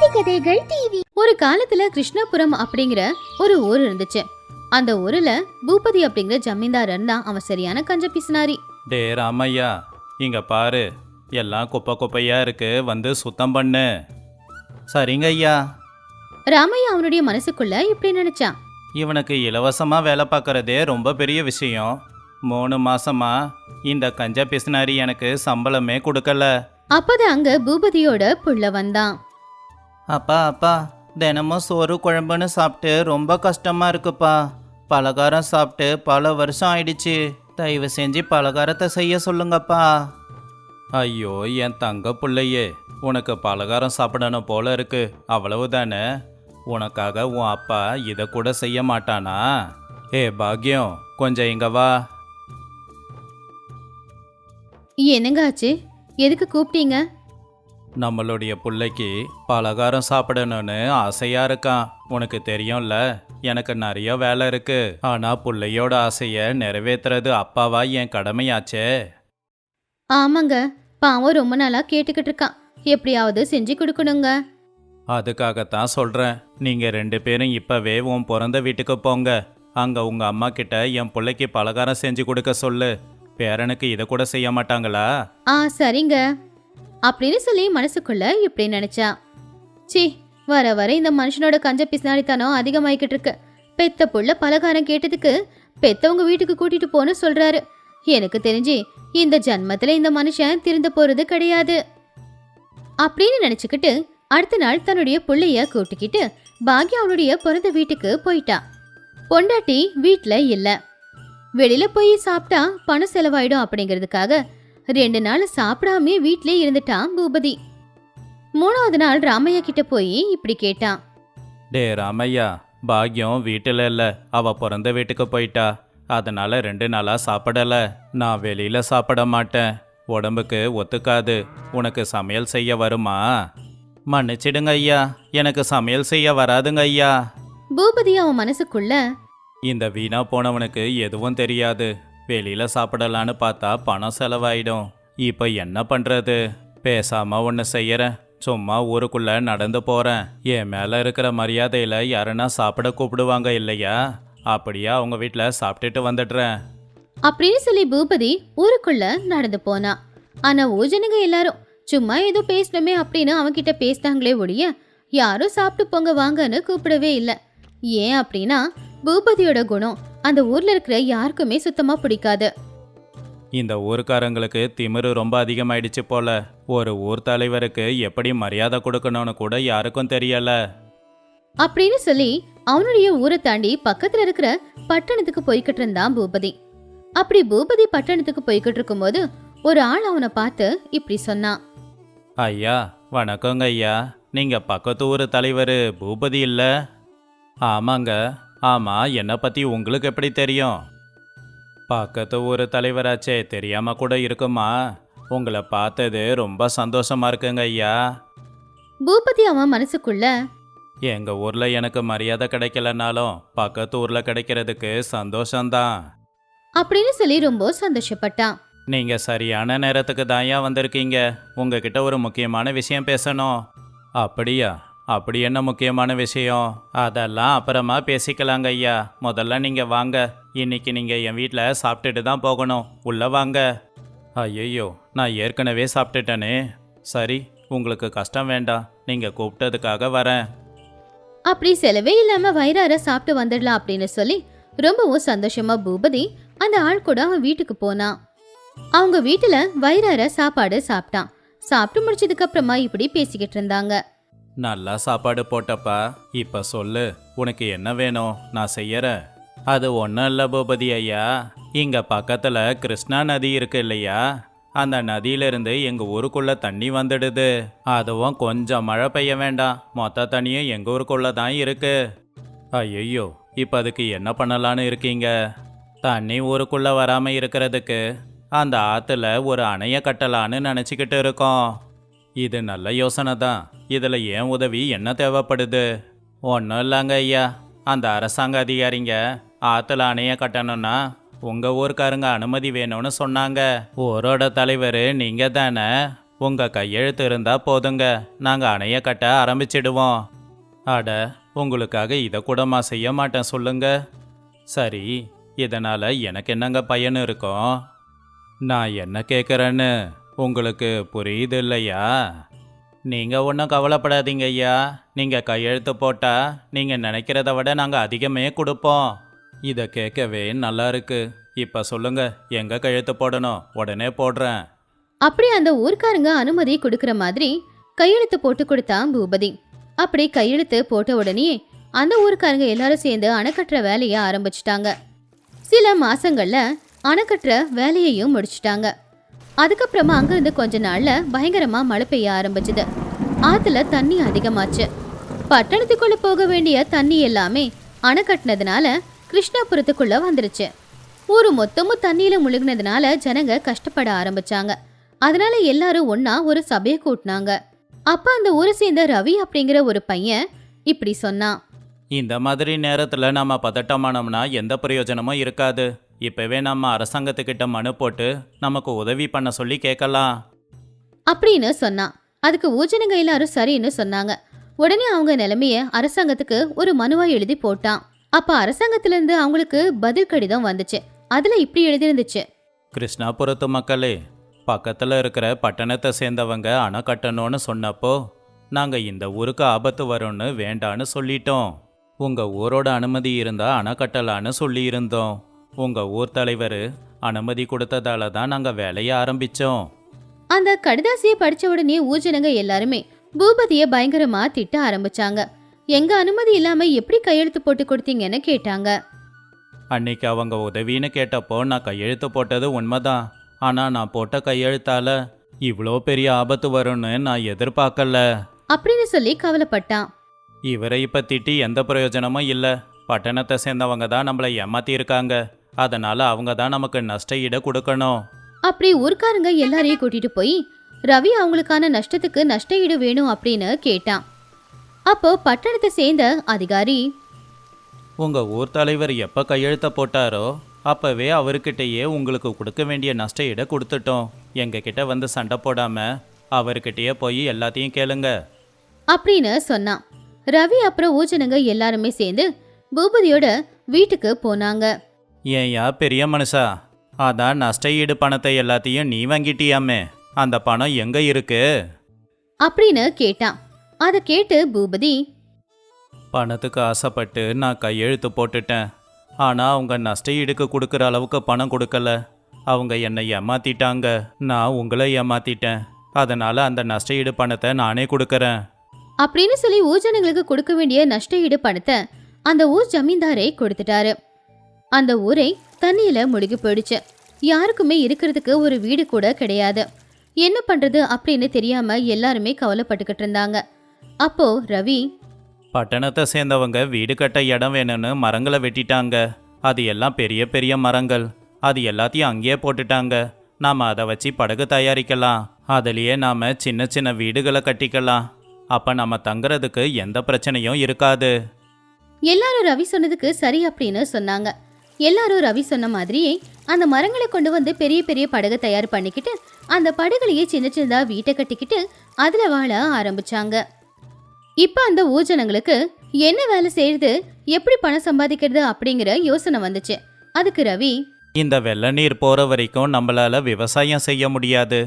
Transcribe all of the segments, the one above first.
கதைகள் டிவி ஒரு காலத்துல கிருஷ்ணாபுரம் அப்படிங்கிற ஒரு ஊர் இருந்துச்சு. அந்த ஊர்ல பூபதி அப்படிங்கிற ஜமீன்தார் இருந்தா அவன் சரியான கஞ்ச பிசினாரி. டே ராமையா இங்க பாரு. எல்லாம் குப்பை குப்பையா இருக்கு வந்து சுத்தம் பண்ணு. சரிங்க ஐயா. ராமையா அவனுடைய மனசுக்குள்ள இப்படி நினைச்சான். இவனுக்கு இலவசமாக வேலை பார்க்கறதே ரொம்ப பெரிய விஷயம். மூணு மாசமா இந்த கஞ்சா பிசினாரி எனக்கு சம்பளமே கொடுக்கல. அப்பதான் அங்க பூபதியோட புள்ள வந்தான். அப்பா அப்பா தினமும் சோறு குழம்புன்னு சாப்பிட்டு ரொம்ப கஷ்டமா இருக்குப்பா. பலகாரம் சாப்பிட்டு பல வருஷம் ஆயிடுச்சு. தயவு செஞ்சு பலகாரத்தை செய்ய சொல்லுங்கப்பா. ஐயோ என் தங்க பிள்ளையே உனக்கு பலகாரம் சாப்பிடணும் போல இருக்கு. அவ்வளவுதானே உனக்காக உன் அப்பா இதை கூட செய்ய மாட்டானா? ஏ பாக்யம் கொஞ்சம் இங்க வா. என்னங்க ஆச்சு? எதுக்கு கூப்பிட்டீங்க? நம்மளுடைய பிள்ளைக்கு பலகாரம் சாப்பிடணும்னு ஆசையா இருக்கான். உனக்கு தெரியும்ல எனக்கு நிறைய வேலை இருக்கு. ஆனா பிள்ளையோட ஆசைய நிறைவேத்துறது அப்பாவா என் கடமையாச்சே? ஆமாங்க பாவம் ரொம்ப நாளா கேட்டுக்கிட்டு இருக்கான். எப்படியாவது செஞ்சு கொடுக்கணுங்க. அதுக்காகத்தான் சொல்றேன். நீங்க ரெண்டு பேரும் இப்பவே உன் பிறந்த வீட்டுக்கு போங்க. அங்க உங்க அம்மா கிட்ட என் பிள்ளைக்கு பலகாரம் செஞ்சு கொடுக்க சொல்லு. பேரனுக்கு இதை கூட செய்ய மாட்டாங்களா? ஆ சரிங்க. அப்படின்னு சொல்லி மனசுக்குள்ள இப்படி நினைச்சா. சி வர வர இந்த மனுஷனோட கஞ்ச பிசினாடித்தனம் அதிகமாயிக்கிட்டு இருக்கு. பெத்த புள்ள பலகாரம் கேட்டதுக்கு பெத்தவங்க வீட்டுக்கு கூட்டிட்டு போன்னு சொல்றாரு. எனக்கு தெரிஞ்சு இந்த ஜன்மத்துல இந்த மனுஷன் திருந்த போறது கிடையாது. அப்படின்னு நினைச்சுக்கிட்டு அடுத்த நாள் தன்னுடைய பிள்ளைய கூட்டிக்கிட்டு பாக்யா அவனுடைய பிறந்த வீட்டுக்கு போயிட்டா. பொண்டாட்டி வீட்டில் இல்ல. வெளியில போய் சாப்பிட்டா பணம் செலவாயிடும் அப்படிங்கிறதுக்காக ரெண்டு நாள் சாப்பிடாம வீட்லயே இருந்துட்டான் பூபதி. மூணாவது நாள் ராமையா கிட்ட போய் இப்படி கேட்டான். டே ராமையா பாக்யம் வீட்டில் இல்லை. அவ பிறந்த வீட்டுக்கு போயிட்டா. அதனால ரெண்டு நாளா சாப்பிடல. நான் வெளியில சாப்பிட மாட்டேன். உடம்புக்கு ஒத்துக்காது. உனக்கு சமையல் செய்ய வருமா? மன்னிச்சிடுங்க ஐயா. எனக்கு சமையல் செய்ய வராதுங்க ஐயா. பூபதி அவன் மனசுக்குள்ள இந்த வீணா போனவனுக்கு எதுவும் தெரியாது. வெளியில் சாப்பிடலான்னு பார்த்தா பணம் செலவாயிடும். இப்போ என்ன பண்ணுறது பேசாமல் ஒன்று செய்யறேன். சும்மா ஊருக்குள்ளே நடந்து போகிறேன் என் மேலே இருக்கிற மரியாதையில் யாருன்னா சாப்பிட கூப்பிடுவாங்க இல்லையா? அப்படியே அவங்க வீட்டில் சாப்பிட்டுட்டு வந்துடுறேன். அப்படின்னு சொல்லி பூபதி ஊருக்குள்ள நடந்து போனா. ஆனா ஓஜனுங்க எல்லாரும் சும்மா ஏதோ பேசணுமே அப்படின்னு அவன்கிட்ட பேசினாங்களே ஒழிய யாரும் சாப்பிட்டு போங்க வாங்கன்னு கூப்பிடவே இல்லை. ஏன் அப்படின்னா பூபதியோட குணம் அந்த ஊர்ல இருக்கிற யாருக்குமே சுத்தமா பிடிக்காது. இந்த ஊர்க்காரங்களுக்கு திமிரு ரொம்ப அதிகமாயிடுச்சு போல. ஒரு ஊர் தலைவருக்கு எப்படி மரியாதை கொடுக்கணும்னு கூட யாருக்கும் தெரியல. அப்படின்னு சொல்லி அவனுடைய ஊரை தாண்டி பக்கத்துல இருக்கிற பட்டணத்துக்கு போய்கிட்டு இருந்தான் பூபதி. அப்படி பூபதி பட்டணத்துக்கு போய்கிட்டு இருக்கும்போது ஒரு ஆள் அவனை பார்த்து இப்படி சொன்னான். ஐயா வணக்கங்க ஐயா. நீங்க பக்கத்து ஊர் தலைவர் பூபதி இல்ல? ஆமாங்க. ஆமா என்னை பத்தி உங்களுக்கு எப்படி தெரியும்? பக்கத்து ஊர் தலைவராச்சே தெரியாம கூட இருக்குமா? உங்களை பார்த்தது ரொம்ப சந்தோஷமா இருக்குங்க ஐயா. பூபதி அவன் மனசுக்குள்ள எங்க ஊர்ல எனக்கு மரியாதை கிடைக்கலனாலும் பக்கத்து ஊர்ல கிடைக்கிறதுக்கு சந்தோஷம்தான். அப்படின்னு சொல்லி ரொம்ப சந்தோஷப்பட்டான். நீங்க சரியான நேரத்துக்கு தாயா வந்திருக்கீங்க. உங்ககிட்ட ஒரு முக்கியமான விஷயம் பேசணும். அப்படியா? அப்படி என்ன முக்கியமான விஷயம்? அதெல்லாம் அப்புறமா பேசிக்கலாங்க ஐயா. முதல்ல நீங்கள் வாங்க. இன்னைக்கு நீங்கள் என் வீட்டில் சாப்பிட்டுட்டு தான் போகணும். உள்ளே வாங்க. ஐயோ நான் ஏற்கனவே சாப்பிட்டுட்டேனே. சரி உங்களுக்கு கஷ்டம் வேண்டாம். நீங்கள் கூப்பிட்டதுக்காக வரேன். அப்படி செலவே இல்லாமல் வயிறார சாப்பிட்டு வந்துடலாம் அப்படின்னு சொல்லி ரொம்பவும் சந்தோஷமா பூபதி அந்த ஆள் கூட அவன் வீட்டுக்கு போனான் அவங்க வீட்டில் வயிறார சாப்பாடு சாப்பிட்டான். சாப்பிட்டு முடிச்சதுக்கு அப்புறமா இப்படி பேசிக்கிட்டு இருந்தாங்க. நல்லா சாப்பாடு போட்டப்பா. இப்ப சொல்லு உனக்கு என்ன வேணும்? நான் செய்யறேன். அது ஒன்றும் இல்லை பூபதி ஐயா. இங்கே பக்கத்தில் கிருஷ்ணா நதி இருக்கு இல்லையா? அந்த நதியிலிருந்து எங்கள் ஊருக்குள்ளே தண்ணி வந்துடுது. அதுவும் கொஞ்சம் மழை பெய்ய வேண்டாம். மொத்த தண்ணியும் எங்கள் ஊருக்குள்ளே தான் இருக்கு. ஐயோ இப்போ அதுக்கு என்ன பண்ணலான்னு இருக்கீங்க? தண்ணி ஊருக்குள்ளே வராமல் இருக்கிறதுக்கு அந்த ஆற்றுல ஒரு அணையை கட்டலான்னு நினச்சிக்கிட்டு இருக்கோம். இது நல்ல யோசனை தான். இதில் ஏன் உதவி என்ன தேவைப்படுது? ஒன்றும் இல்லைங்க ஐயா. அந்த அரசாங்க அதிகாரிங்க ஆற்றுல அணைய கட்டணும்னா உங்கள் ஊருக்காரங்க அனுமதி வேணும்னு சொன்னாங்க. ஊரோட தலைவர் நீங்கள் தானே. உங்கள் கையெழுத்து இருந்தால் போதுங்க. நாங்கள் அணைய கட்ட ஆரம்பிச்சிடுவோம். அட உங்களுக்காக இதை கூடமா செய்ய மாட்டேன் சொல்லுங்க. சரி இதனால் எனக்கு என்னங்க பயன் இருக்கும்? நான் என்ன கேட்குறேன்னு உங்களுக்கு புரியுது இல்லையா நீங்கள் ஒன்றும் கவலைப்படாதீங்க ஐயா. நீங்கள் கையெழுத்து போட்டால் நீங்கள் நினைக்கிறத விட நாங்கள் அதிகமே கொடுப்போம். இதை கேட்கவே நல்லா இருக்கு. இப்போ சொல்லுங்க எங்கே கையெழுத்து போடணும்? உடனே போடுறேன். அப்படி அந்த ஊர்க்காரங்க அனுமதி கொடுக்குற மாதிரி கையெழுத்து போட்டு கொடுத்தான் பூபதி. அப்படி கையெழுத்து போட்ட உடனே அந்த ஊருக்காரங்க எல்லாரும் சேர்ந்து அணைக்கட்டுற வேலையை ஆரம்பிச்சிட்டாங்க. சில மாசங்கள்ல அணைக்கட்டுற வேலையையும் முடிச்சிட்டாங்க. அதுக்கப்புறமா அங்கேருந்து கொஞ்ச நாளில் பயங்கரமாக மழை பெய்ய ஆரம்பிச்சது. ஆற்றுல தண்ணி அதிகமாச்சு. பட்டணத்துக்குள்ளே போக வேண்டிய தண்ணி எல்லாமே அணை கட்டினதுனால கிருஷ்ணாபுரத்துக்குள்ளே வந்துருச்சு. ஊர் மொத்தமும் தண்ணியில் முழுகினதுனால ஜனங்க கஷ்டப்பட ஆரம்பிச்சாங்க. அதனால எல்லாரும் ஒன்றா ஒரு சபையை கூட்டினாங்க. அப்போ அந்த ஊரை சேர்ந்த ரவி அப்படிங்கிற ஒரு பையன் இப்படி சொன்னான். இந்த மாதிரி நேரத்தில் நம்ம பதட்டமானோம்னா எந்த பிரயோஜனமும் இருக்காது. இப்போவே நம்ம அரசாங்கத்துக்கிட்ட மனு போட்டு நமக்கு உதவி பண்ண சொல்லி கேட்கலாம் அப்படின்னு சொன்னான் அதுக்கு ஊஜனங்க எல்லாரும் சரின்னு சொன்னாங்க. உடனே அவங்க நிலைமைய அரசாங்கத்துக்கு ஒரு மனுவா எழுதி போட்டான். அப்ப அரசாங்கத்துல இருந்து அவங்களுக்கு பதில் கடிதம் வந்துச்சு. அதுல இப்படி எழுதியிருந்துச்சு கிருஷ்ணாபுரத்து மக்களே பக்கத்தில் இருக்கிற பட்டணத்தை சேர்ந்தவங்க அணை கட்டணும்னு சொன்னப்போ நாங்கள் இந்த ஊருக்கு ஆபத்து வரும்னு வேண்டான்னு சொல்லிட்டோம். உங்கள் ஊரோட அனுமதி இருந்தால் அணை கட்டலான்னு சொல்லியிருந்தோம். உங்கள் ஊர் தலைவர் அனுமதி கொடுத்ததால தான் நாங்கள் வேலையை ஆரம்பித்தோம் அந்த கடிதாசியை படிச்ச உடனே ஊஜனங்க எல்லாருமே பூபதிய பயங்கரமா திட்ட ஆரம்பிச்சாங்க. எங்க அனுமதி இல்லாம எப்படி கையெழுத்து போட்டு கொடுத்தீங்கன்னு கேட்டாங்க. அன்னைக்கு அவங்க உதவின்னு கேட்டப்போ நான் கையெழுத்து போட்டது உண்மைதான். ஆனால் நான் போட்ட கையெழுத்தால இவ்வளோ பெரிய ஆபத்து வரும்னு நான் எதிர்பார்க்கல. அப்படின்னு சொல்லி கவலைப்பட்டான். இவரை இப்ப திட்டி எந்த பிரயோஜனமும் இல்லை. பட்டணத்தை சேர்ந்தவங்க தான் நம்மளை ஏமாத்தி இருக்காங்க அதனால அவங்க தான் நமக்கு நஷ்ட ஈடு கொடுக்கணும். அப்படி ஊர்க்காரங்க எல்லாரையும் கூட்டிட்டு போய் ரவி அவங்களுக்கான நஷ்டத்துக்கு நஷ்ட ஈடு வேணும் அப்படின்னு கேட்டான். அப்போ பட்டணத்தை சேர்ந்த அதிகாரி உங்க ஊர் தலைவர் எப்ப கையெழுத்த போட்டாரோ அப்பவே அவர்கிட்டயே உங்களுக்கு கொடுக்க வேண்டிய நஷ்ட ஈடை கொடுத்துட்டோம். எங்க கிட்ட வந்து சண்டை போடாம அவர்கிட்டயே போய் எல்லாத்தையும் கேளுங்க. அப்படின்னு சொன்னான். ரவி அப்புறம் ஊஜனங்க எல்லாருமே சேர்ந்து பூபதியோட வீட்டுக்கு போனாங்க. ஏன்யா பெரிய மனுஷா. அதான் நஷ்ட ஈடு பணத்தை எல்லாத்தையும் நீ வாங்கிட்டியாமே. அந்த பணம் எங்க இருக்கு? அப்படின்னு கேட்டான். அதை கேட்டு பூபதி பணத்துக்கு ஆசைப்பட்டு நான் கையெழுத்து போட்டுட்டேன். ஆனால் அவங்க நஷ்ட ஈடுக்கு கொடுக்குற அளவுக்கு பணம் கொடுக்கல. அவங்க என்னை ஏமாத்திட்டாங்க. நான் உங்களை ஏமாத்திட்டேன். அதனால் அந்த நஷ்ட ஈடு பணத்தை நானே கொடுக்கறேன். அப்படின்னு சொல்லி ஊஜனங்களுக்கு கொடுக்க வேண்டிய நஷ்ட ஈடு பணத்தை அந்த ஊர் ஜமீன்தாரே கொடுத்துட்டாரு. அந்த ஊரை தண்ணியில முழுகி போயிடுச்சு. யாருக்குமே இருக்கிறதுக்கு ஒரு வீடு கூட கிடையாது. என்ன பண்றது அப்படின்னு தெரியாம எல்லாருமே கவலைப்பட்டுக்கிட்டு இருந்தாங்க. அப்போ ரவி பட்டணத்தை சேர்ந்தவங்க வீடு கட்ட இடம் வேணும்னு மரங்களை வெட்டிட்டாங்க. அது எல்லாம் பெரிய பெரிய மரங்கள். அது எல்லாத்தையும் அங்கேயே போட்டுட்டாங்க. நாம் அதை வச்சு படகு தயாரிக்கலாம். அதுலேயே நாம் சின்ன சின்ன வீடுகளை கட்டிக்கலாம். அப்போ நம்ம தங்குறதுக்கு எந்த பிரச்சனையும் இருக்காது. எல்லாரும் ரவி சொன்னதுக்கு சரி அப்படின்னு சொன்னாங்க. எல்லாரும் ரவி சொன்ன மாதிரியே அந்த மரங்களை கொண்டு வந்து பெரிய பெரிய படகு தயார் பண்ணிக்கிட்டு அந்த படகுலையே சின்ன சின்னதாக வீட்டை கட்டிக்கிட்டு அதில் வாழ ஆரம்பிச்சாங்க. இப்போ அந்த ஊஜனங்களுக்கு என்ன வேலை செய்யறது எப்படி பணம் சம்பாதிக்கிறது அப்படிங்கிற யோசனை வந்துச்சு. அதுக்கு ரவி இந்த வெள்ள நீர் போகிற வரைக்கும் நம்மளால விவசாயம் செய்ய முடியாது.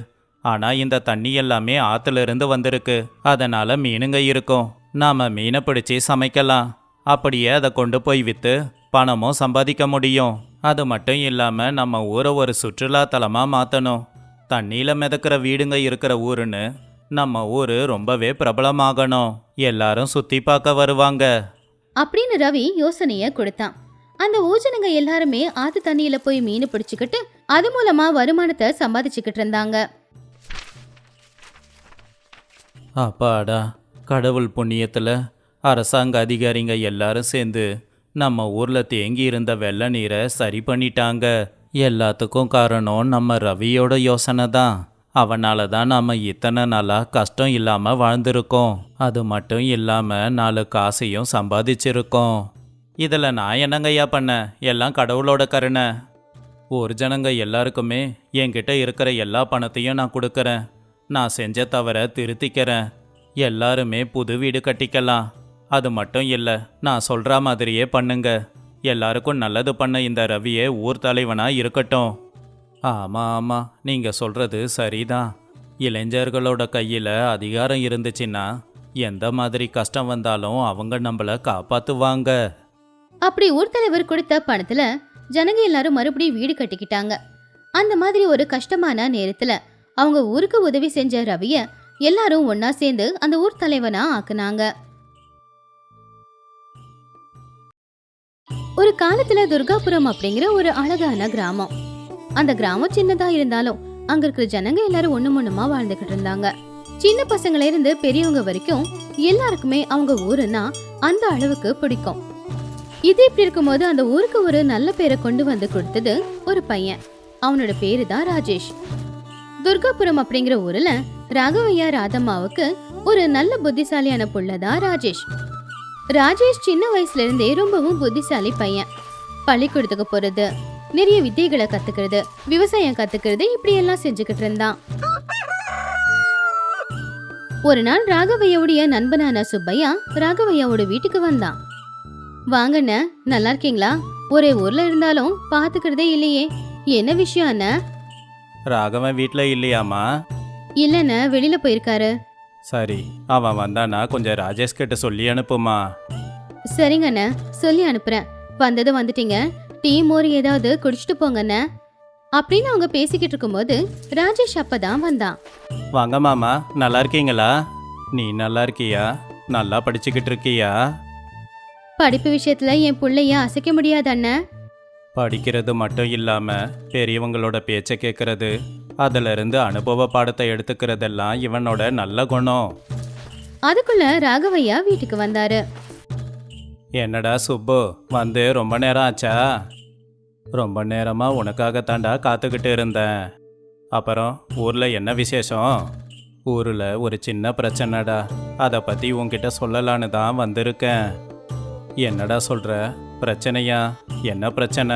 ஆனால் இந்த தண்ணி எல்லாமே ஆற்றுல இருந்து வந்திருக்கு. அதனால் மீனுங்க இருக்கும். நாம் மீனை பிடிச்சி சமைக்கலாம். அப்படியே அதை கொண்டு போய் விற்று பணமும் சம்பாதிக்க முடியும். அது மட்டும் இல்லாமல் நம்ம ஊரை ஒரு சுற்றுலா தலமாக மாற்றணும் தண்ணியில் மிதக்கிற வீடுங்க இருக்கிற ஊருன்னு நம்ம ஊர் ரொம்பவே பிரபலமாகணும். எல்லாரும் சுற்றி பார்க்க வருவாங்க. அப்படின்னு ரவி யோசனைய கொடுத்தான். அந்த ஊஜனங்க எல்லாருமே ஆத்து தண்ணியில போய் மீன் பிடிச்சுக்கிட்டு அது மூலமா வருமானத்தை சம்பாதிச்சுக்கிட்டு இருந்தாங்க. அப்பாடா கடவுள் புண்ணியத்தில் அரசாங்க அதிகாரிங்க எல்லாரும் சேர்ந்து நம்ம ஊரில் தேங்கி இருந்த வெள்ள நீரை சரி பண்ணிட்டாங்க. எல்லாத்துக்கும் காரணம் நம்ம ரவியோட யோசனை தான். அவனால தான் நாம் இத்தனை நாளாக கஷ்டம் இல்லாமல் வாழ்ந்திருக்கோம். அது மட்டும் இல்லாமல் நாலு காசையும் சம்பாதிச்சிருக்கோம். இதில் நான் என்னங்கய்யா பண்ணேன் எல்லாம் கடவுளோட கருணை. ஒரு ஜனங்க எல்லாருக்குமே என்கிட்ட இருக்கிற எல்லா பணத்தையும் நான் கொடுக்குறேன். நான் செஞ்ச தவிர திருத்திக்கிறேன். எல்லாருமே புது வீடு கட்டிக்கலாம். அது மட்டும் இல்லை நான் சொல்கிற மாதிரியே பண்ணுங்க. எல்லாருக்கும் நல்லது பண்ண இந்த ரவியே ஊர் தலைவனாக இருக்கட்டும். ஆமாம் ஆமாம் நீங்கள் சொல்கிறது சரிதான். இளைஞர்களோட கையில் அதிகாரம் இருந்துச்சுன்னா எந்த மாதிரி கஷ்டம் வந்தாலும் அவங்க நம்மள காப்பாற்றுவாங்க அப்படி ஊர் தலைவர் கொடுத்த பணத்துல ஜனங்க எல்லாரும் மறுபடியும் வீடு கட்டிக்கிட்டாங்க. அந்த மாதிரி ஒரு கஷ்டமான நேரத்துல அவங்க ஊருக்கு உதவி செஞ்ச ரவிய எல்லாரும் ஒன்னா சேர்ந்து அந்த ஊர் தலைவனா ஆக்குனாங்க. ஒரு காலத்துல துர்காபுரம் அப்படிங்கிற ஒரு அழகான கிராமம். அந்த கிராமம் சின்னதா இருந்தாலும் அங்க இருக்கிற ஜனங்க எல்லாரும் ஒண்ணு ஒண்ணுமா வாழ்ந்துகிட்டு இருந்தாங்க. சின்ன பசங்கள இருந்து பெரியவங்க வரைக்கும் எல்லாருக்குமே அவங்க ஊருன்னா அந்த அளவுக்கு பிடிக்கும். இது இப்படி இருக்கும்போது அந்த ஊருக்கு ஒரு நல்ல பேரை கொண்டு வந்து கொடுத்தது ஒரு பையன். அவனோட பேரு தான் ராஜேஷ். துர்காபுரம் அப்படிங்கிற ஊர்ல ராகவையா ராதம்மாவுக்கு ஒரு நல்ல புத்திசாலியான புள்ளதான் ராஜேஷ். ராஜேஷ் சின்ன வயசுல இருந்தே ரொம்பவும் புத்திசாலி பையன். பள்ளிக்கூடத்துக்கு போறது நிறைய வித்தைகளை கத்துக்கிறது விவசாயம் கத்துக்கிறது இப்படி எல்லாம் செஞ்சுக்கிட்டு இருந்தான் ஒரு நாள் ராகவையாவுடைய நண்பனான சுப்பையா ராகவையாவோட வீட்டுக்கு வந்தான். வாங்கண்ண நல்லா இருக்கீங்களா ஒரே ஊர்ல இருந்தாலும் பாத்துக்கிறதே இல்லையே. என்ன விஷயம் அண்ணா? ராகவன் வீட்டில் இல்லையாமா இல்லண்ண வெளியில போயிருக்காரு. சரி அவன் வந்தானா கொஞ்சம் ராஜேஷ் கிட்ட சொல்லி அனுப்புமா? சரிங்க அண்ணா சொல்லி அனுப்புறேன். வந்தது வந்துட்டீங்க. டீ மோர் ஏதாவது குடிச்சிட்டு போங்கண்ண அப்படின்னு அவங்க பேசிக்கிட்டு இருக்கும்போது ராஜேஷ் அப்பதான் வந்தான். வாங்க மாமா நல்லா இருக்கீங்களா? நீ நல்லா இருக்கியா? நல்லா படிச்சுக்கிட்டு இருக்கியா? படிப்பு விஷயத்துல என் புள்ளைய அசைக்க முடியாது அண்ணன் படிக்கிறது மட்டும் இல்லாம பெரியவங்களோட பேச்சை கேட்கறது அதுல இருந்து அனுபவ பாடத்தை எடுத்துக்கிறதெல்லாம் இவனோட நல்ல குணம். அதுக்குள்ள ராகவையா வீட்டுக்கு வந்தாரு. என்னடா சுப்பு வந்து ரொம்ப நேரம் ஆச்சா? ரொம்ப நேரமா உனக்காக தாண்டா காத்துக்கிட்டு இருந்தேன். அப்புறம் ஊர்ல என்ன விசேஷம்? ஊர்ல ஒரு சின்ன பிரச்சனைடா. அதை பத்தி உன்கிட்ட சொல்லலான்னு தான் வந்திருக்கேன். என்னடா சொல்ற? பிரச்சனையா? என்ன பிரச்சனை?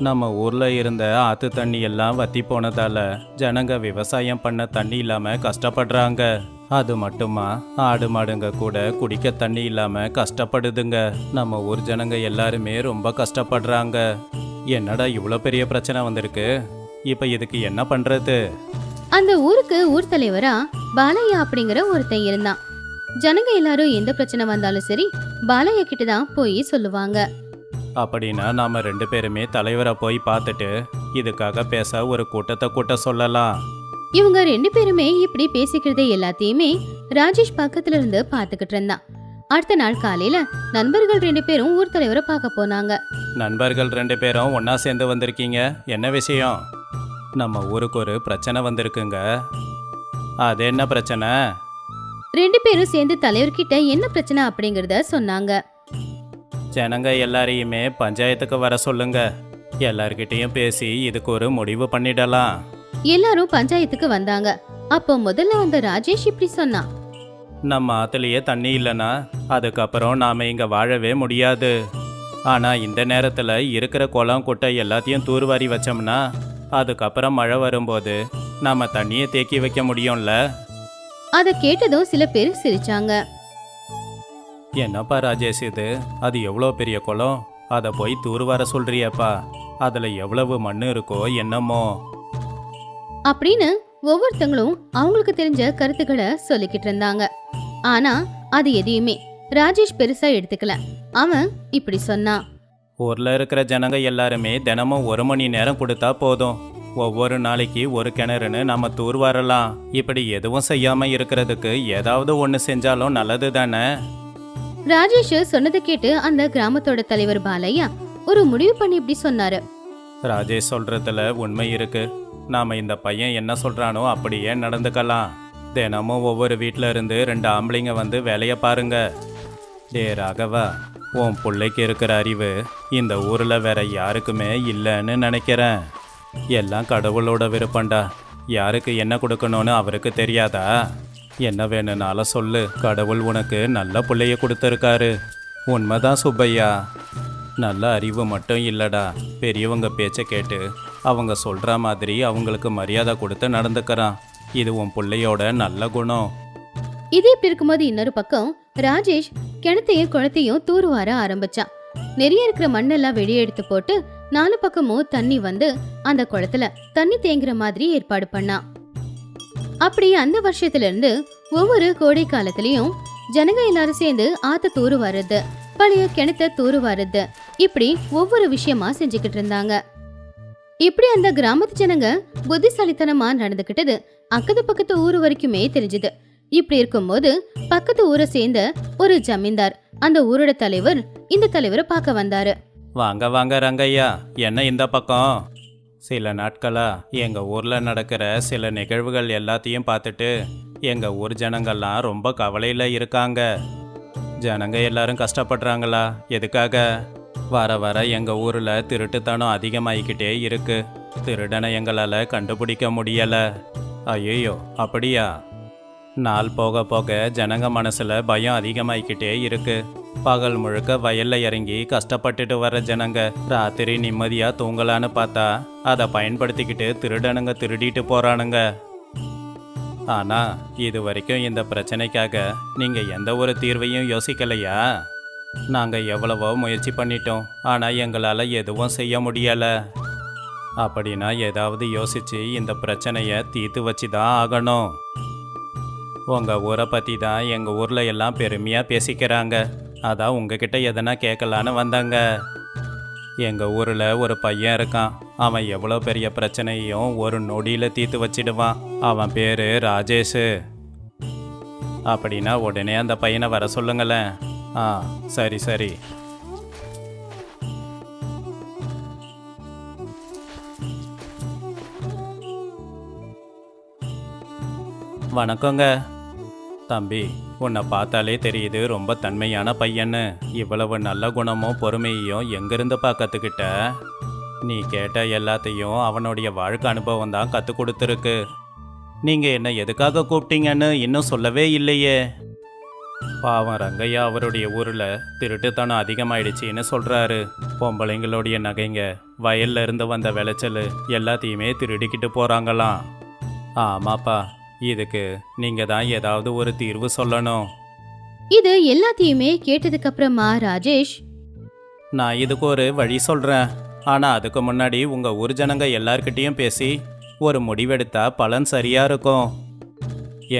நம்ம ஊரில் இருந்த ஆற்று தண்ணி எல்லாம் வத்தி போனதால ஜனங்க விவசாயம் பண்ண தண்ணி இல்லாமல் கஷ்டப்படுறாங்க. அது மட்டுமா? ஆடு மாடுங்க கூட குடிக்க தண்ணி இல்லாமல் கஷ்டப்படுதுங்க. நம்ம ஊர் ஜனங்க எல்லாருமே ரொம்ப கஷ்டப்படுறாங்க. என்னடா இவ்வளோ பெரிய பிரச்சனை வந்திருக்கு? இப்போ இதுக்கு என்ன பண்ணுறது அந்த ஊருக்கு ஊர் தலைவரா பாலையா அப்படிங்கிற ஒருத்தன் இருந்தான். ஜனங்க எல்லாரும் எந்த பிரச்சனை வந்தாலும் சரி பாலையா கிட்ட தான் போய் சொல்லுவாங்க. அப்படின்னா நாம ரெண்டு பேருமே தலைவரை போய் பார்த்துட்டு இதுக்காக பேச ஒரு கூட்டத்தை கூட்ட சொல்லலாம். இவங்க ரெண்டு பேருமே இப்படி பேசிக்கிறதை எல்லாத்தையுமே ராஜேஷ் பக்கத்துல இருந்து பாத்துக்கிட்டு இருந்தான். அடுத்த நாள் காலையில நண்பர்கள் ரெண்டு பேரும் ஊர் தலைவரை பார்க்க போனாங்க. நண்பர்கள் ரெண்டு பேரும் ஒன்றா சேர்ந்து வந்திருக்கீங்க? என்ன விஷயம்? நம்ம ஊருக்கு ஒரு பிரச்சனை வந்திருக்குங்க. அது என்ன பிரச்சனை? ரெண்டு பேரும் சேர்ந்து தலைவர்கிட்ட என்ன பிரச்சனை அப்படிங்கறத சொன்னாங்க. ஜனங்க எல்லாரையுமே பஞ்சாயத்துக்கு வர சொல்லுங்க. எல்லார்கிட்டயும் பேசி இதுக்கு ஒரு முடிவு பண்ணிடலாம். எல்லாரும் பஞ்சாயத்துக்கு வந்தாங்க. அப்போ முதல்ல வந்த ராஜேஷ் இப்படி சொன்னான் நம்ம ஆத்துலயே தண்ணி இல்லைன்னா அதுக்கப்புறம் நாம இங்க வாழவே முடியாது. ஆனா இந்த நேரத்துல இருக்கிற குளம் குட்டை எல்லாத்தையும் தூர்வாரி வச்சோம்னா அதுக்கப்புறம் மழை வரும்போது நாம தண்ணியை தேக்கி வைக்க முடியும்ல? அதை கேட்டதும் சில பேர் சிரிச்சாங்க. என்னப்பா ராஜேஷ் இது? அது எவ்வளோ பெரிய குளம்? அதை போய் தூர்வார சொல்றியப்பா. அதுல எவ்வளவு மண் இருக்கோ என்னமோ. அப்படின்னு ஒவ்வொருத்தங்களும் அவங்களுக்கு தெரிஞ்ச கருத்துக்களை சொல்லிக்கிட்டு இருந்தாங்க. ஆனா அது எதையுமே ராஜேஷ் பெருசா எடுத்துக்கல. அவன் இப்படி சொன்னான். ஊர்ல இருக்கிற ஜனங்க எல்லாருமே தினமும் ஒரு மணி நேரம் கொடுத்தா போதும். ஒவ்வொரு நாளைக்கு ஒரு கிணறுன்னு நம்ம தூர்வாரலாம் இப்படி எதுவும் செய்யாம இருக்கிறதுக்கு ஏதாவது ஒன்று செஞ்சாலும் நல்லது தானே ராஜேஷ் சொன்னதை கேட்டு அந்த கிராமத்தோட தலைவர் பாலையா ஒரு முடிவு பண்ணி இப்படி சொன்னாரு. ராஜேஷ் சொல்றதுல உண்மை இருக்கு. நாம இந்த பையன் என்ன சொல்றானோ அப்படியே நடந்துக்கலாம். தினமும் ஒவ்வொரு வீட்ல இருந்து ரெண்டு ஆம்பளைங்க வந்து வேலையை பாருங்க. டே ராகவா உன் பிள்ளைக்கு இருக்கிற அறிவு இந்த ஊர்ல வேற யாருக்குமே இல்லைன்னு நினைக்கிறேன். எல்லாம் கடவுளோட விருப்பம்டா. யாருக்கு என்ன கொடுக்கணும்னு அவருக்கு தெரியாதா? என்ன வேணும்னாலும் சொல்லு. கடவுள் உனக்கு நல்ல பிள்ளைய கொடுத்துருக்காரு. உண்மைதான் சுப்பையா. நல்ல அறிவு மட்டும் இல்லடா. பெரியவங்க பேச்சை கேட்டு அவங்க சொல்கிற மாதிரி அவங்களுக்கு மரியாதை கொடுத்து நடந்துக்கிறான். இது உன் பிள்ளையோட நல்ல குணம். இது இப்படி இருக்கும்போது இன்னொரு பக்கம் ராஜேஷ் கிணத்தையும் குளத்தையும் தூர்வார ஆரம்பிச்சான். நிறைய இருக்கிற மண்ணெல்லாம் வெளியே எடுத்து போட்டு நாலு பக்கமும் தண்ணி வந்து அந்த குளத்துல தண்ணி தேங்குற மாதிரி ஏற்பாடு பண்ணான். அப்படி அந்த வருஷத்துல இருந்து ஒவ்வொரு கோடை காலத்திலயும் ஜனங்க எல்லாரும் சேர்ந்து ஆத்த தூரு வர்றது பழைய கிணத்த தூரு வர்றது இப்படி ஒவ்வொரு விஷயமா செஞ்சுக்கிட்டு இருந்தாங்க. இப்படி அந்த கிராமத்து ஜனங்க புத்திசாலித்தனமா நடந்துகிட்டது அக்கத்து பக்கத்து ஊர் வரைக்குமே தெரிஞ்சுது. இப்படி இருக்கும்போது பக்கத்து ஊரை சேர்ந்த ஒரு ஜமீன்தார் அந்த ஊரோட தலைவர் இந்த தலைவரை பார்க்க வந்தாரு. வாங்க வாங்க ரங்கையா என்ன இந்த பக்கம்? சில நாட்களா எங்க ஊர்ல நடக்கிற சில நிகழ்வுகள் எல்லாத்தையும் பார்த்துட்டு எங்க ஊர் ஜனங்கள்லாம் ரொம்ப கவலையில இருக்காங்க. ஜனங்க எல்லாரும் கஷ்டப்படுறாங்களா? எதுக்காக? வர வர எங்க ஊர்ல திருட்டுத்தனம் அதிகமாகிக்கிட்டே இருக்கு. திருடனை எங்களால் கண்டுபிடிக்க முடியல. ஐயோ அப்படியா? நாள் போக போக ஜனங்க மனசுல பயம் அதிகமாகிக்கிட்டே இருக்கு. பகல் முழுக்க வயல்ல இறங்கி கஷ்டப்பட்டுட்டு வர ஜனங்க ராத்திரி நிம்மதியா தூங்கலான்னு பார்த்தா அதை பயன்படுத்திக்கிட்டு திருடனுங்க திருடிட்டு போறானுங்க. ஆனா இது வரைக்கும் இந்த பிரச்சனைக்காக நீங்க எந்த ஒரு தீர்வையும் யோசிக்கலையா? நாங்க எவ்வளவோ முயற்சி பண்ணிட்டோம் ஆனா எங்களால எதுவும் செய்ய முடியல. அப்படின்னா ஏதாவது யோசிச்சு இந்த பிரச்சனையை தீர்த்து வச்சு தான் ஆகணும். உங்கள் ஊரை பற்றி தான் எங்கள் ஊரில் எல்லாம் பெருமையாக பேசிக்கிறாங்க. அதான் உங்ககிட்ட எதனா கேட்கலான்னு வந்தாங்க. எங்கள் ஊரில் ஒரு பையன் இருக்கான். அவன் எவ்வளோ பெரிய பிரச்சனையும் ஒரு நொடியில் தீர்த்து வச்சிடுவான். அவன் பேர் ராஜேஷ். அப்படின்னா உடனே அந்த பையனை வர சொல்லுங்களேன். ஆ சரி சரி. வணக்கங்க. தம்பி உன்னை பார்த்தாலே தெரியுது ரொம்ப தன்மையான பையன்னு. இவ்வளவு நல்ல குணமும் பொறுமையையும் எங்கிருந்து பா கற்றுக்கிட்ட நீ கேட்ட எல்லாத்தையும் அவனுடைய வாழ்க்கை அனுபவம் தான் கற்றுக் கொடுத்துருக்கு. நீங்கள் என்ன எதுக்காக கூப்பிட்டீங்கன்னு இன்னும் சொல்லவே இல்லையே. பாவம் ரங்கையா அவருடைய ஊரில் திருட்டுத்தனம் அதிகமாயிடுச்சின்னு சொல்கிறாரு பொம்பளைங்களுடைய நகைங்க வயல்ல இருந்து வந்த விளைச்சல் எல்லாத்தையுமே திருடிக்கிட்டு போகிறாங்களாம் ஆமாப்பா இதுக்கு நீங்கள் தான் ஏதாவது ஒரு தீர்வு சொல்லணும். இது எல்லாத்தையுமே கேட்டதுக்கு அப்புறமா ராஜேஷ் நான் இதுக்கு ஒரு வழி சொல்கிறேன் ஆனால் அதுக்கு முன்னாடி உங்கள் ஊர் ஜனங்க எல்லார்கிட்டேயும் பேசி ஒரு முடிவெடுத்தா பலன் சரியாக இருக்கும்.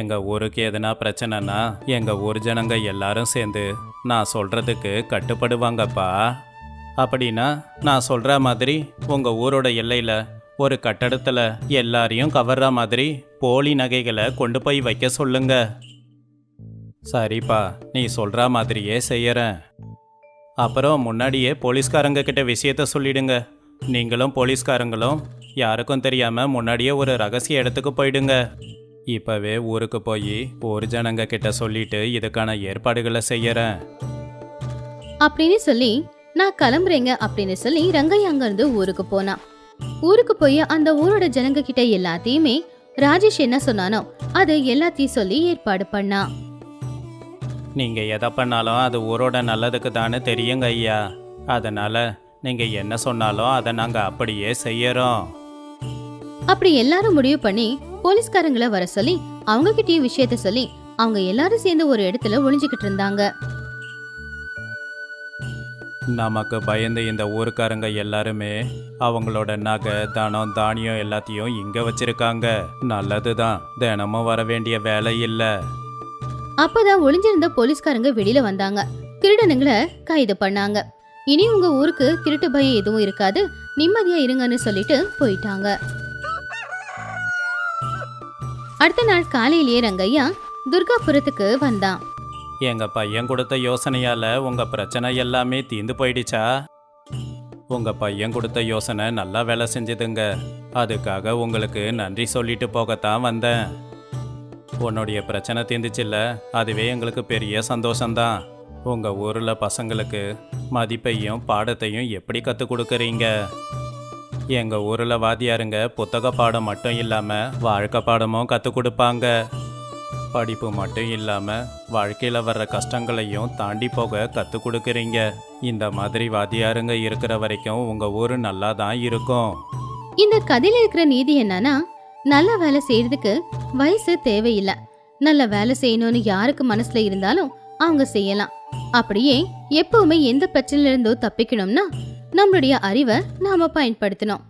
எங்கள் ஊருக்கு எதனா பிரச்சனைனா எங்கள் ஊர் ஜனங்க எல்லாரும் சேர்ந்து நான் சொல்கிறதுக்கு கட்டுப்படுவாங்கப்பா. அப்படின்னா நான் சொல்கிற மாதிரி உங்கள் ஊரோட எல்லையில் ஒரு கட்டடத்தில் எல்லாரையும் கவர்ற மாதிரி போலி நகைகளை கொண்டு போய் வைக்க சொல்லுங்க. சரிப்பா நீ சொல்ற மாதிரியே செய்யறேன். அப்புறம் முன்னாடியே போலீஸ்காரங்க கிட்ட விஷயத்த சொல்லிடுங்க. நீங்களும் போலீஸ்காரங்களும் யாருக்கும் தெரியாம முன்னாடியே ஒரு ரகசிய இடத்துக்கு போயிடுங்க. இப்பவே ஊருக்கு போய் ஒரு ஜனங்க கிட்ட சொல்லிட்டு இதுக்கான ஏற்பாடுகளை செய்யறேன். அப்படின்னு சொல்லி நான் கிளம்புறேங்க அப்படின்னு சொல்லி ரங்கையா அங்கிருந்து ஊருக்கு போனான் ஊருக்கு போய் அந்த ஊரோட ஜனங்க கிட்ட எல்லாத்தையுமே ராஜேஷ் என்ன சொன்னானோ அது எல்லாத்தையும் சொல்லி ஏற்பாடு பண்ணான் நீங்க எதை பண்ணாலும் அது ஊரோட நல்லதுக்கு தானே தெரியுங்க ஐயா. அதனால நீங்க என்ன சொன்னாலும் அதை நாங்க அப்படியே செய்யறோம். அப்படி எல்லாரும் முடிவு பண்ணி போலீஸ்காரங்களை வர சொல்லி அவங்க கிட்டயும் விஷயத்த சொல்லி அவங்க எல்லாரும் சேர்ந்து ஒரு இடத்துல ஒளிஞ்சுக்கிட்டு இருந்தாங்க. நமக்கு பயந்து இந்த ஊருக்காரங்க எல்லாருமே அவங்களோட நகை தனம் தானியம் எல்லாத்தையும் இங்க வச்சிருக்காங்க. நல்லதுதான். தினமும் வர வேண்டிய வேலை இல்லை. அப்பதான் ஒளிஞ்சிருந்த போலீஸ்காரங்க வெளியில வந்தாங்க. திருடனுங்களை கைது பண்ணாங்க. இனி உங்க ஊருக்கு திருட்டு பயம் எதுவும் இருக்காது. நிம்மதியா இருங்கன்னு சொல்லிட்டு போயிட்டாங்க. அடுத்த நாள் காலையிலேயே ரங்கையா துர்காபுரத்துக்கு வந்தான். எங்க பையன் கொடுத்த யோசனையால உங்க பிரச்சனை எல்லாமே தீந்து போயிடுச்சா? உங்க பையன் கொடுத்த யோசனை நல்லா வேலை செஞ்சதுங்க. அதுக்காக உங்களுக்கு நன்றி சொல்லிட்டு போகத்தான் வந்தேன். உன்னுடைய பிரச்சனை தீர்ந்துச்சுல்ல அதுவே எங்களுக்கு பெரிய சந்தோஷம்தான். உங்க ஊர்ல பசங்களுக்கு மதிப்பையும் பாடத்தையும் எப்படி கற்றுக் கொடுக்குறீங்க? எங்கள் ஊரில் வாத்தியாருங்க புத்தக பாடம் மட்டும் இல்லாமல் வாழ்க்கை பாடமும் கற்றுக் கொடுப்பாங்க. படிப்பு மட்டும் இல்லாமல் வாழ்க்கையில் வர்ற கஷ்டங்களையும் தாண்டி போக கற்றுக் கொடுக்குறீங்க. இந்த மாதிரி வாத்தியாருங்க இருக்கிற வரைக்கும் உங்கள் ஊர் நல்லா தான் இருக்கும். இந்த கதையில் இருக்கிற நீதி என்னன்னா நல்ல வேலை செய்யறதுக்கு வயசு தேவையில்லை. நல்ல வேலை செய்யணும்னு யாருக்கு மனசுல இருந்தாலும் அவங்க செய்யலாம். அப்படியே எப்பவுமே எந்த பிரச்சனையில இருந்தோ தப்பிக்கணும்னா நம்மளுடைய அறிவை நாம பயன்படுத்தணும்.